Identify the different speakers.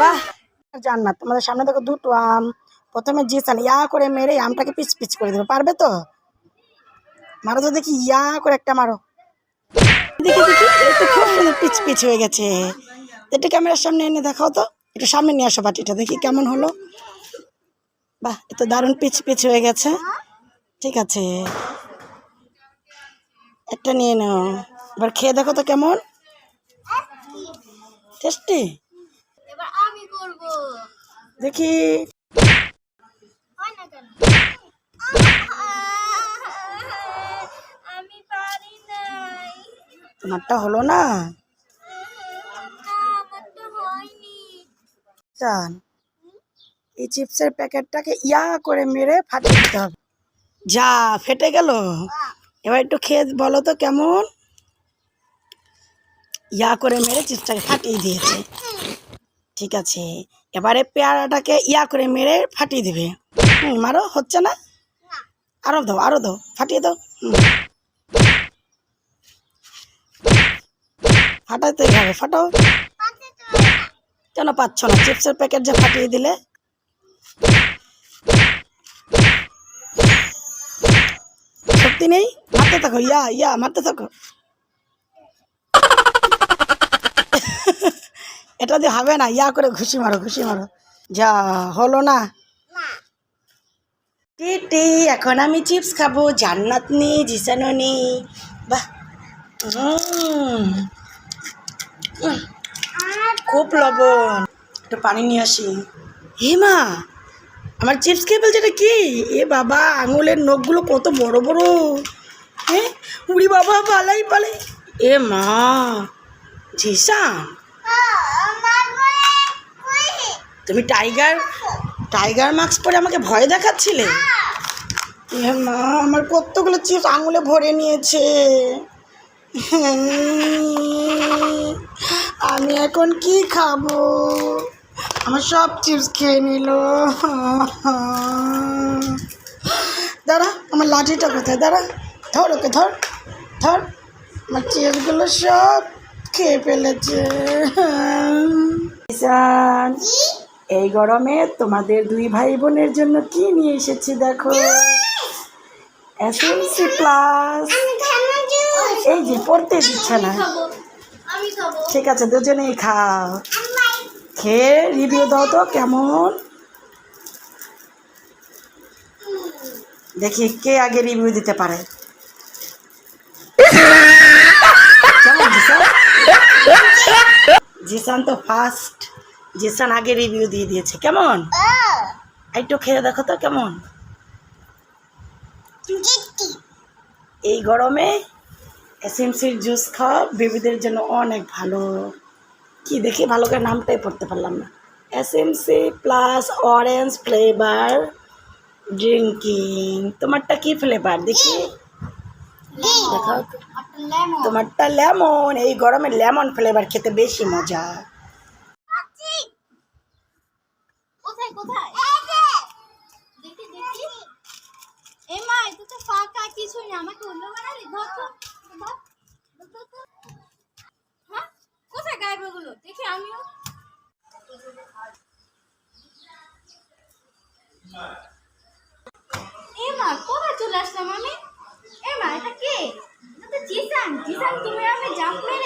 Speaker 1: বাহ, জান্নাত। তোমাদের সামনে দেখো দুটো আম। প্রথমে জিসান, ইয়া করে মেরে আমটাকে পিচ পিচ করে দেবে। পারবে তো? মারো তো দেখি, ইয়া করে একটা মারো। দেখি দেখি খুব পিচ পিচ হয়ে গেছে। এটা ক্যামেরার সামনে এনে দেখাও তো। একটু সামনে নিয়ে আসো বাটিটা, দেখি কেমন হলো। বাহ, এ তো দারুণ পিচ পিচ হয়ে গেছে। ঠিক আছে। একটা নিয়ে নাও। এবার খেয়ে দেখো তো কেমন। টেস্টি? দেখি। তোমারটা হলো না? চান এই চিপসের প্যাকেটটাকে ইয়া করে মেরে ফাটিয়ে দিতে হবে। যা ফেটে গেল। এবার একটু খেয়ে বলো তো কেমন? ইয়া করে মেরে চিপসটাকে ফাটিয়ে দিয়েছে। ঠিক আছে। এবারে পেয়ারাটাকে ইয়া করে মেরে ফাটিয়ে দেবে। হুম, মারো, হচ্ছে না? আরও দাও আরও দাও, ফাটিয়ে দাও। হুম। ফাটাতেই হবে, ফাটাও। কেন পাচ্ছ না? চিপসের প্যাকেট যে ফাটিয়ে দিলে? সত্যি নেই? মারতে থাকো, ইয়া ইয়া, মারতে থাকো। এটা দিয়ে হবে না, ইয়া করে ঘুষি মারো ঘুষি মারো। যা হলো না। টিটি, এখন আমি চিপস খাব জান্নাত নেই জিসানো নেই। খুব লবণ। একটু পানি নিয়ে আসি। হে মা, আমার চিপস খেয়ে ফেলছে এটা কি? এ বাবা, আঙুলের নখগুলো কত বড় বড়। হ্যাঁ উড়ি বাবা, পালাই পালাই। এ মা ঝিসাম তুমি টাইগার টাইগার মাস্ক পরে আমাকে ভয় দেখাচ্ছিলে? মা, আমার কতগুলো চিপস আঙুলে ভরে নিয়েছে। আমি এখন কি খাব? আমার সব চিপস খেয়ে নিল। দাঁড়া, আমার লাঠিটা কোথায়? দাঁড়া, ধর ওকে, ধর ধর। আমার চিপসগুলো সব খেয়ে ফেলেছে। এই গরমে তোমাদের দুই ভাই বোনের জন্য কি নিয়ে এসেছি দেখো? এসএমসি প্লাস এই যে পড়তে দিচ্ছে না। ঠিক আছে দুজনেই খাও। খেয়ে রিভিউ দাও তো কেমন? দেখি কে আগে রিভিউ দিতে পারে। জিসান? তো ফার্স্ট জিসান আগে রিভিউ দিয়ে দিয়েছে কেমন? একটু খেয়ে দেখো তো কেমন? এই গরমে এসএমসির জুস খাওয়া বেবিদের জন্য অনেক ভালো। কি দেখি ভালো করে নামটাই পড়তে পারলাম না। SMC plus orange flavour drinking তোমারটা কি ফ্লেভার দেখি। দেখাও।
Speaker 2: লেমন
Speaker 1: তোমারটা লেমন এই গরমে লেমন ফ্লেভার খেতে বেশি মজা।
Speaker 2: কোথায়? কোথায় দেখি দেখি। এ এটা তো ফাঁকা আমাকে বানালি? ধর তো ধর। হ্যাঁ? কোথায় গায়েব ওগুলো দেখি আমিও। এ মা কোথায় চলে আসলাম আমি? এ মা এটা কে? এটা তো জিসান। জিসান তুমি আমি জাম্প মেরে